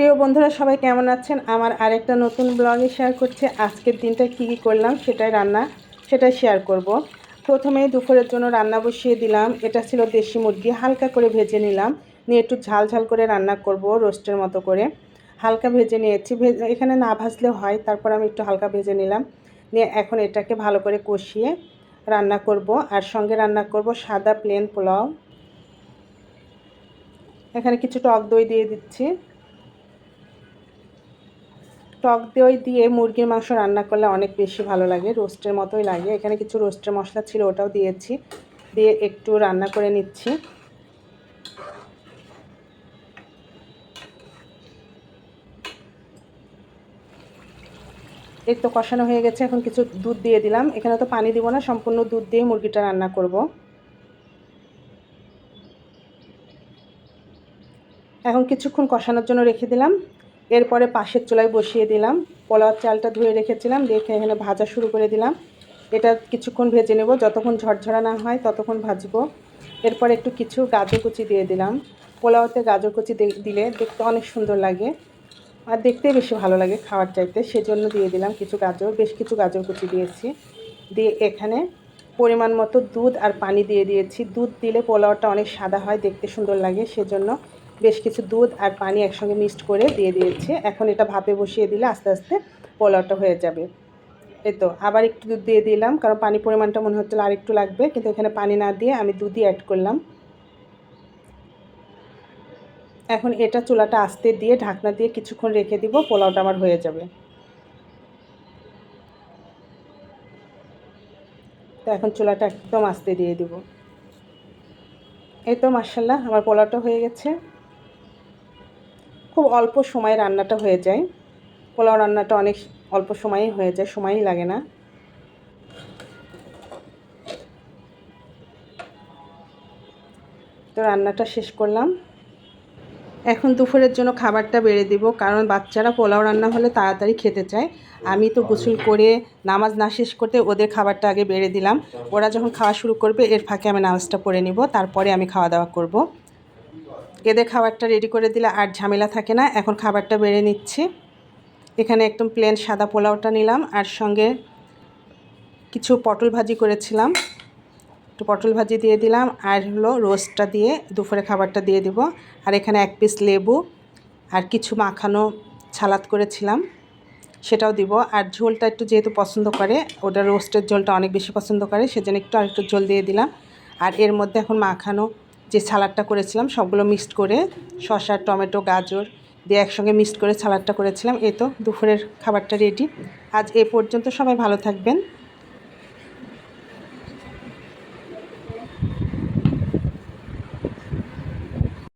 প্রিয় বন্ধুরা, সবাই কেমন আছেন? আমার আরেকটা নতুন ব্লগে শেয়ার করছে। আজকের দিনটা কী কী করলাম সেটাই রান্না, সেটাই শেয়ার করব। প্রথমে দুপুরের জন্য রান্না বসিয়ে দিলাম। এটা ছিল দেশি মুরগি, হালকা করে ভেজে নিলাম। নিয়ে একটু ঝাল ঝাল করে রান্না করব রোস্টের মতো করে। হালকা ভেজে নিয়েছি। ভেজে, এখানে না ভাজলেও হয়, তারপর আমি একটু হালকা ভেজে নিলাম। নিয়ে এখন এটাকে ভালো করে কষিয়ে রান্না করব। আর সঙ্গে রান্না করব সাদা প্লেন পোলাও। এখানে কিছু টক দই দিয়ে দিচ্ছি। টক দই দিয়ে মুরগির মাংস রান্না করলে অনেক বেশি ভালো লাগে, রোস্টের মতোই লাগে। এখানে কিছু রোস্টের মশলা ছিল, ওটাও দিয়েছি। দিয়ে একটু রান্না করে নিচ্ছি। এই তো কষানো হয়ে গেছে, এখন কিছু দুধ দিয়ে দিলাম। এখানে তো পানি দিব না, সম্পূর্ণ দুধ দিয়ে মুরগিটা রান্না করব। এখন কিছুক্ষণ কষানোর জন্য রেখে দিলাম। এরপরে পাশের চুলায় বসিয়ে দিলাম। পোলাওয়ার চালটা ধুয়ে রেখেছিলাম দেখে এখানে ভাজা শুরু করে দিলাম। এটা কিছুক্ষণ ভেজে নেব, যতক্ষণ ঝরঝরা না হয় ততক্ষণ ভাজবো। এরপর একটু কিছু গাজর কুচি দিয়ে দিলাম। পোলাওতে গাজর কুচি দিলে দেখতে অনেক সুন্দর লাগে আর দেখতে বেশি ভালো লাগে খাওয়ার চাইতে। সেজন্য দিয়ে দিলাম কিছু গাজর, বেশ কিছু গাজর কুচি দিয়েছি। দিয়ে এখানে পরিমাণ মতো দুধ আর পানি দিয়ে দিয়েছি। দুধ দিলে পোলাওটা অনেক সাদা হয়, দেখতে সুন্দর লাগে। সেজন্য বেশ কিছু দুধ আর পানি একসঙ্গে মিক্সড করে দিয়ে দিয়েছি। এখন এটা ভাপে বসিয়ে দিলে আস্তে আস্তে পোলাওটা হয়ে যাবে। এই তো, আবার একটু দুধ দিয়ে দিলাম, কারণ পানি পরিমাণটা মনে হচ্ছিল আর একটু লাগবে, কিন্তু এখানে পানি না দিয়ে আমি দুধই অ্যাড করলাম। এখন এটা চুলাটা আস্তে দিয়ে ঢাকনা দিয়ে কিছুক্ষণ রেখে দিব, পোলাওটা আমার হয়ে যাবে। তো এখন চুলাটা একদম আস্তে দিয়ে দিব। এই তো মার্শাল্লাহ আমার পোলাওটা হয়ে গেছে। খুব অল্প সময়ে রান্নাটা হয়ে যায়। পোলাও রান্নাটা অনেক অল্প সময়েই হয়ে যায়, সময়ই লাগে না। তো রান্নাটা শেষ করলাম। এখন দুপুরের জন্য খাবারটা বেড়ে দিব, কারণ বাচ্চারা পোলাও রান্না হলে তাড়াতাড়ি খেতে চায়। আমি তো গোসল করে নামাজ না শেষ করতে ওদের খাবারটা আগে বেড়ে দিলাম। ওরা যখন খাওয়া শুরু করবে, এর ফাঁকে আমি নামাজটা পড়ে নিব, তারপরে আমি খাওয়া দাওয়া করব। এদের খাবারটা রেডি করে দিলে আর ঝামেলা থাকে না। এখন খাবারটা বেড়ে নিচ্ছি। এখানে একদম প্লেন সাদা পোলাওটা নিলাম আর সঙ্গে কিছু পটল ভাজি করেছিলাম। একটু পটল ভাজি দিয়ে দিলাম আর হলো রোস্টটা দিয়ে দুপুরে খাবারটা দিয়ে দিব। আর এখানে এক পিস লেবু আর কিছু মাখানো ছালাদ করেছিলাম, সেটাও দিব। আর ঝোলটা একটু যেহেতু পছন্দ করে, ওটা রোস্টের ঝোলটা অনেক বেশি পছন্দ করে, সেজন্য একটু আরেকটু ঝোল দিয়ে দিলাম। আর এর মধ্যে এখন মাখানো যে সালাডটা করেছিলাম, সবগুলো মিক্সড করে শসা, টমেটো, গাজর দিয়ে একসঙ্গে মিক্সড করে সালাডটা করেছিলাম। এ তো দুপুরের খাবারটা রেডি আজ এ পর্যন্ত সবাই ভালো থাকবেন।